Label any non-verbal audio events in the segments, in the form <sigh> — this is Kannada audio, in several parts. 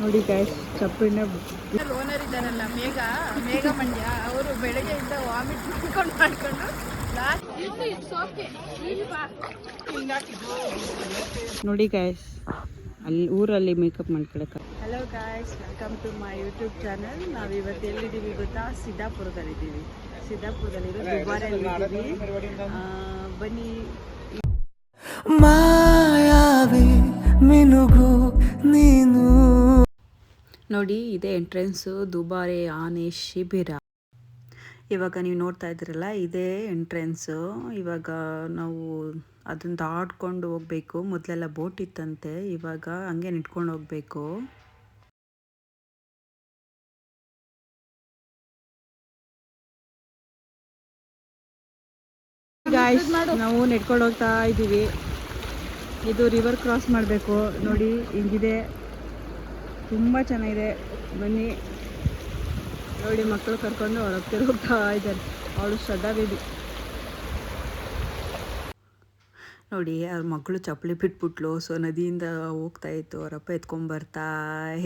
ನೋಡಿ ಗಾಯ್ಸ್ ಚಪ್ಪಲಿನ ಓನರ್ ಇದ್ದಾರಲ್ಲ ಮೇಘ ಮೇಘ ಮಂಡ್ಯ ಅವರು ಬೆಳಗ್ಗೆಯಿಂದ ವಾಮಿಟ್ ಮಾಡ್ಕೊಂಡು ಮಾಡ್ಕೊಂಡು ಲಾಸ್ಟ್ ಇಟ್ಸ್ ಓಕೆ ನೋಡಿ ಗಾಯ್ಸ್ ಅಲ್ಲಿ ಊರಲ್ಲಿ makeup ಮಾಡ್ಕೊಳಕ hello guys welcome to my YouTube channel ನಾವು ಇವತ್ತು ಎಲ್ಲಿದ್ದೀವಿ ಗೊತ್ತಾ? ಸಿದ್ದಾಪುರದಲ್ಲಿ ಇದ್ದೀವಿ ಸಿದ್ದಾಪುರದಲ್ಲಿ ದುಬಾರಿಯಲ್ಲಿ ಬನ್ನಿ. ಮಾಯಾವಿ ಮಿನುಗು ನೀನು. ನೋಡಿ, ಇದೇ ಎಂಟ್ರೆನ್ಸು ದುಬಾರಿ, ಆನೆ, ಶಿಬಿರ. ಇವಾಗ ನೀವು ನೋಡ್ತಾ ಇದ್ದೀರಲ್ಲ, ಇದೇ ಎಂಟ್ರೆನ್ಸು ಇವಾಗ ನಾವು ಅದನ್ನ ದಾಟ್ಕೊಂಡು ಹೋಗ್ಬೇಕು. ಮೊದಲೆಲ್ಲ ಬೋಟ್ ಇತ್ತಂತೆ, ಇವಾಗ ಹಂಗೆ ನಿಟ್ಕೊಂಡು ಹೋಗ್ಬೇಕು. ನಾವು ನೆಡ್ಕೊಂಡು ಹೋಗ್ತಾ ಇದ್ದೀವಿ ಇದು ರಿವರ್ ಕ್ರಾಸ್ ಮಾಡಬೇಕು. ನೋಡಿ, ಹಿಂಗಿದೆ. ತುಂಬ ಚೆನ್ನಾಗಿದೆ. ಬನ್ನಿ. ನೋಡಿ, ಮಕ್ಕಳು ಕರ್ಕೊಂಡು ಅವ್ರ ಹತ್ತಿರ ಹೋಗ್ತಾ ಇದ್ದಾರೆ. ಅವಳು ಶ್ರದ್ಧಾ ಬೇಬಿ. ನೋಡಿ, ಅವ್ರ ಮಕ್ಕಳು ಚಪ್ಪಲಿ ಬಿಟ್ಬಿಟ್ಲು. ಸೊ, ನದಿಯಿಂದ ಹೋಗ್ತಾ ಇತ್ತು. ಅವರಪ್ಪ ಎತ್ಕೊಂಡು ಬರ್ತಾ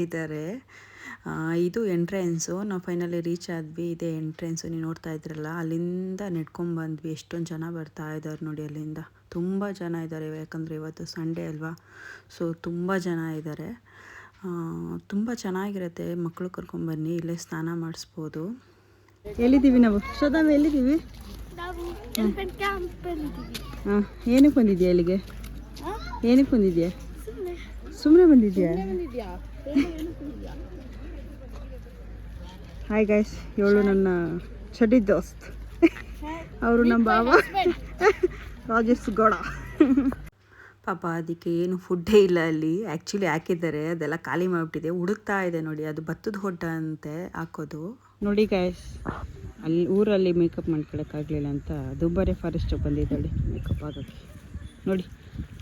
ಇದ್ದಾರೆ. ಇದು ಎಂಟ್ರೆನ್ಸು ನಾವು ಫೈನಲಿ ರೀಚ್ ಆದ್ವಿ. ಇದೇ ಎಂಟ್ರೆನ್ಸು ನೀವು ನೋಡ್ತಾ ಇದ್ರಲ್ಲ, ಅಲ್ಲಿಂದ ನೆಡ್ಕೊಂಬಂದ್ವಿ ಎಷ್ಟೊಂದು ಜನ ಬರ್ತಾ ಇದ್ದಾರೆ ನೋಡಿ ಅಲ್ಲಿಂದ. ತುಂಬ ಜನ ಇದ್ದಾರೆ ಯಾಕಂದರೆ ಇವತ್ತು ಸಂಡೇ ಅಲ್ವಾ? ಸೊ, ತುಂಬ ಜನ ಇದ್ದಾರೆ ತುಂಬ ಚೆನ್ನಾಗಿರುತ್ತೆ. ಮಕ್ಕಳು ಕರ್ಕೊಂಬನ್ನಿ ಇಲ್ಲೇ ಸ್ನಾನ ಮಾಡಿಸ್ಬೋದು. ಎಲ್ಲಿದ್ದೀವಿ ನಾವು? ಶ್ರದ್ಧಾ ಎಲ್ಲಿದ್ದೀವಿ? ಹಾಂ ಏನಕ್ಕೆ ಬಂದಿದ್ಯಾ ಇಲ್ಲಿಗೆ? ಏನಕ್ಕೆ ಬಂದಿದ್ಯಾ? ಸುಮ್ಮನೆ ಬಂದಿದ್ಯಾ? ಹಾಯ್ ಗಾಯ್ಸ್ ಇವಳು ನನ್ನ ಚಡ್ಡಿ ದೋಸ್ತ್. ಅವರು ನಮ್ಮ ಬಾಬಾ <laughs> ರಾಜೇಶ್ ಗೌಡ. ಪಾಪ ಅದಕ್ಕೆ ಏನು ಫುಡ್ಡೇ ಇಲ್ಲ ಅಲ್ಲಿ. ಆ್ಯಕ್ಚುಲಿ ಹಾಕಿದ್ದಾರೆ ಅದೆಲ್ಲ ಖಾಲಿ ಮಾಡಿಬಿಟ್ಟಿದೆ. ಹುಡುಕ್ತಾ ಇದೆ ನೋಡಿ ಅದು ಭತ್ತದ ಹೊಡ್ಡ ಅಂತೆ ಹಾಕೋದು. ನೋಡಿ ಗಾಯ್ಸ್ ಅಲ್ಲಿ ಊರಲ್ಲಿ ಮೇಕಪ್ ಮಾಡ್ಕೊಳಕ್ಕಾಗಲಿಲ್ಲ ಅಂತ ದುಬಾರೆ ಫಾರೆಸ್ಟ್ ಬಂದಿದ್ದಾಳೆ ಮೇಕಪ್ ಆಗೋಕ್ಕೆ ನೋಡಿ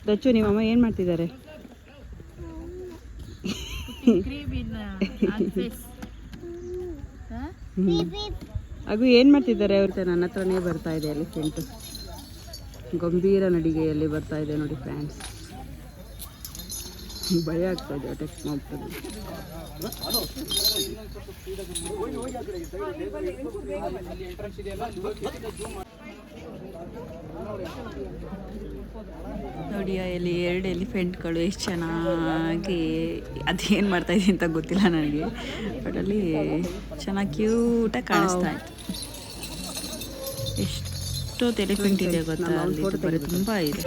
ದಚ್ಚು ನಿಮ್ಮಮ್ಮ ಏನು ಮಾಡ್ತಿದ್ದಾರೆ? ಹಾಗೂ ಏನು ಮಾಡ್ತಿದ್ದಾರೆ? ಅವ್ರಿಗೆ ನನ್ನ ಹತ್ರನೇ ಬರ್ತಾ ಇದೆ ಅಲ್ಲಿ ಫ್ರೆಂಟು ಗಂಭೀರ ನಡಿಗೆಯಲ್ಲಿ ಬರ್ತಾ ಇದೆ ನೋಡಿ ಫ್ರೆಂಡ್ಸ್. ಭಯ ಆಗ್ತಾ ಇದೆ ಅಟ್ಯಾಕ್ ಮಾಡ್ತದೆ ನೋಡಿ ಅಲ್ಲಿ ಎರಡು ಎಲಿಫೆಂಟ್ಗಳು ಎಷ್ಟು ಚೆನ್ನಾಗಿ ಅದೇನು ಮಾಡ್ತಾ ಇದೆ ಅಂತ ಗೊತ್ತಿಲ್ಲ ನನಗೆ. ಬಟ್ ಅಲ್ಲಿ ಚೆನ್ನಾಗಿ ಕ್ಯೂಟಾಗಿ ಕಾಣಿಸ್ತಾ ಇತ್ತು. ಎಷ್ಟೊತ್ತು ಎಲಿಫೆಂಟ್ ಇದೆ ಗೊತ್ತಾ ಅಲ್ಲಿ? ಬರೀ ತುಂಬ ಇದೆ.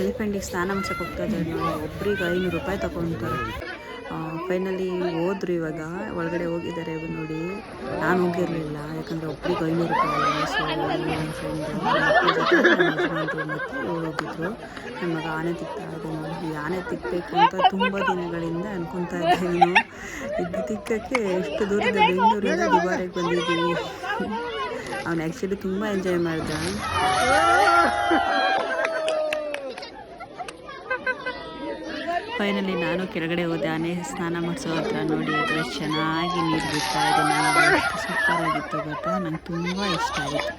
ಎಲಿಫೆಂಟಿಗೆ ಸ್ನಾನ ಮಾಡ್ಸಕ್ಕೆ ಹೋಗ್ತಾ ಇದ್ದಾರೆ ಒಬ್ಬರಿಗೆ ಒಬ್ರಿಗೆ ಐನೂರು ರೂಪಾಯಿ ತಗೊತಾರೆ. ಫೈನಲಿ ಹೋದ್ರು ಇವಾಗ. ಒಳಗಡೆ ಹೋಗಿದ್ದಾರೆ ಇವಾಗ ನೋಡಿ. ನಾನು ಹೋಗಿರಲಿಲ್ಲ. ಯಾಕಂದರೆ ಒಬ್ರಿಗೆ ಐನೂರು ರೂಪಾಯಿ ಸೊ ನನ್ನ ಫ್ರೆಂಡ್ ಮತ್ತು ಹೋಗಿದ್ರು ನಮ್ಮ ಮಗ ಆನೆ ತಿಕ್ತಾ ಇದೆ ನೋಡಿ. ಆನೆ ತಿಕ್ಕಬೇಕು ಅಂತ ತುಂಬ ದಿನಗಳಿಂದ ಅನ್ಕೊತಾ ಇದ್ದೆ ನೀನು. ಇದು ತಿಕ್ಕಕ್ಕೆ ಎಷ್ಟು ದೂರದ ಬೆಂಗಳೂರಿಂದ ದುಬಾರಿಗೆ ಬಂದಿದ್ದೀವಿ. ಅವನು ಆ್ಯಕ್ಚುಲಿ ತುಂಬ ಎಂಜಾಯ್ ಮಾಡಿದ. ಫೈನಲಿ ನಾನು ಕೆಳಗಡೆ ಹೋದೆ, ಆನೆ ಸ್ನಾನ ಮಾಡಿಸೋ ಹತ್ರ ನೋಡಿ ಅದ್ರ ಚೆನ್ನಾಗಿ ನೀರು ಬಿಡ್ತಾ ಇದೆ. ನನಗೆ ಸೂಪರ್ ಆಗಿತ್ತು ಗೊತ್ತಾ? ನಂಗೆ ತುಂಬ ಇಷ್ಟ ಆಯಿತು.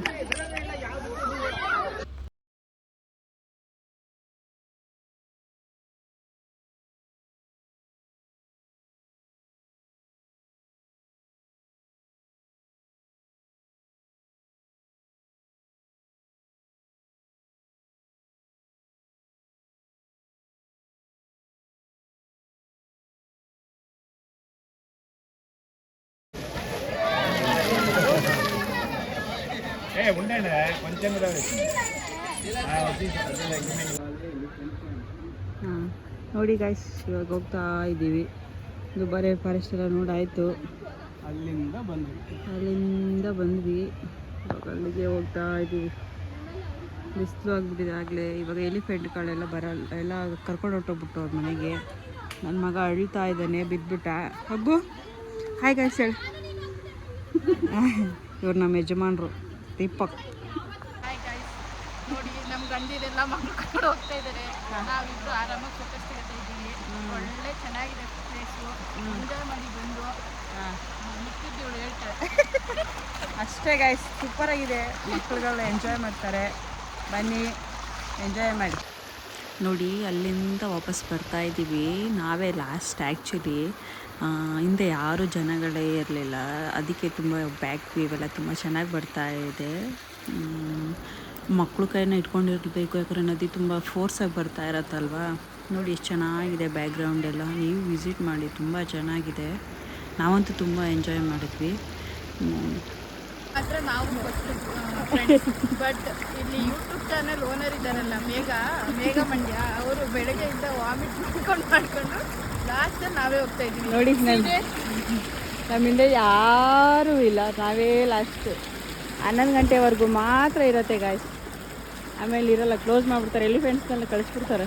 ಹಾಂ ನೋಡಿ ಗಾಯ್ಸ್ ಇವಾಗ ಹೋಗ್ತಾ ಇದ್ದೀವಿ. ದುಬಾರಿ ಫಾರೆಸ್ಟ್ ಎಲ್ಲ ನೋಡಾಯಿತು ಅಲ್ಲಿಂದ ಬಂದ್ವಿ ಅಲ್ಲಿಂದ ಬಂದ್ವಿ. ಇವಾಗ ಅಲ್ಲಿಗೆ ಹೋಗ್ತಾ ಇದ್ದೀವಿ. ಬಿಸಿಲು ಆಗಿಬಿಟ್ಟಿದೆ ಆಗಲೇ. ಇವಾಗ ಎಲಿಫೆಂಟ್ಗಳೆಲ್ಲ ಬರಲ್ಲ ಎಲ್ಲ ಕರ್ಕೊಂಡು ಹೊಟ್ಟೋಗ್ಬಿಟ್ಟು ಅವ್ರ ಮನೆಗೆ. ನನ್ನ ಮಗ ಅಳ್ತಾ ಇದ್ದಾನೆ ಬಿದ್ದುಬಿಟ್ಟ ಹಬ್ಬು ಹಾಯ್ ಗಾಯ್ಸ್ ಹೇಳಿ. <laughs> ಇವ್ರು ನಮ್ಮ ಯಜಮಾನ್ರು. ದೀಪಕ್. ನೋಡಿ ನಮ್ಮ ಗಂಡಿರೆಲ್ಲ ಮಕ್ಕಳು ಹೋಗ್ತಾ ಇದ್ದಾರೆ ನಾವಿಬ್ರು ಆರಾಮಾಗಿ ಫೋಟೋಸ್ ತೆಗಿತಾ ಇದ್ದೀವಿ ಒಳ್ಳೆ ಚೆನ್ನಾಗಿದೆ ಪ್ಲೇಸು ಎಂಜಾಯ್ ಮಾಡಿ ಬಂದು. ಮಿಕ್ಕಿದ್ದವಳು ಹೇಳ್ತಾರೆ. <laughs> ಅಷ್ಟೇ ಗಾಯ್ಸ್ ಸೂಪರ್ ಆಗಿದೆ. ಮಕ್ಕಳುಗಳು ಎಂಜಾಯ್ ಮಾಡ್ತಾರೆ. ಬನ್ನಿ ಎಂಜಾಯ್ ಮಾಡಿ. ನೋಡಿ ಅಲ್ಲಿಂದ ವಾಪಸ್ ಬರ್ತಾ ಇದ್ದೀವಿ ನಾವೇ ಲಾಸ್ಟ್ ಆ್ಯಕ್ಚುಲಿ ಹಿಂದೆ ಯಾರು ಜನಗಳೇ ಇರಲಿಲ್ಲ. ಅದಕ್ಕೆ ತುಂಬ ಬ್ಯಾಕ್ ಎಲ್ಲ ತುಂಬ ಚೆನ್ನಾಗಿ ಬರ್ತಾ ಇದೆ. ಮಕ್ಕಳು ಕೈನ ಇಟ್ಕೊಂಡಿರಬೇಕು. ಯಾಕಂದರೆ ನದಿ ತುಂಬ ಫೋರ್ಸಾಗಿ ಬರ್ತಾ ಇರತ್ತಲ್ವಾ? ನೋಡಿ ಎಷ್ಟು ಚೆನ್ನಾಗಿದೆ ಬ್ಯಾಕ್ಗ್ರೌಂಡ್ ಎಲ್ಲ. ನೀವು ವಿಸಿಟ್ ಮಾಡಿ, ತುಂಬ ಚೆನ್ನಾಗಿದೆ. ನಾವಂತೂ ತುಂಬ ಎಂಜಾಯ್ ಮಾಡಿದ್ವಿ. ಮಾತ್ರ ನಾವು ಬಟ್ ಇಲ್ಲಿ ಯೂಟ್ಯೂಬ್ ಚಾನಲ್ ಓನರ್ ಇದ್ದಾರಲ್ಲ ಮೇಘ ಮೇಘ ಮಂಡ್ಯ ಅವರು ಬೆಳಗ್ಗೆಯಿಂದ ವಾಮಿಟ್ ಮಾಡ್ಕೊಂಡು ಮಾಡ್ಕೊಂಡು ಲಾಸ್ಟ್ ನಾವೇ ಹೋಗ್ತಾ ಇದೀವಿ ನೋಡಿ ನಮ್ಮಿಂದ ಯಾರೂ ಇಲ್ಲ ನಾವೇ ಲಾಸ್ಟ್ ಹನ್ನೊಂದು ಗಂಟೆವರೆಗೂ ಮಾತ್ರ ಇರತ್ತೆ ಗಾಯ್ಸ್ ಆಮೇಲೆ ಇರಲ್ಲ ಕ್ಲೋಸ್ ಮಾಡಿಬಿಡ್ತಾರೆ ಎಲಿಫೆಂಟ್ಸ್ನೆಲ್ಲ ಕಳಿಸ್ಬಿಡ್ತಾರೆ.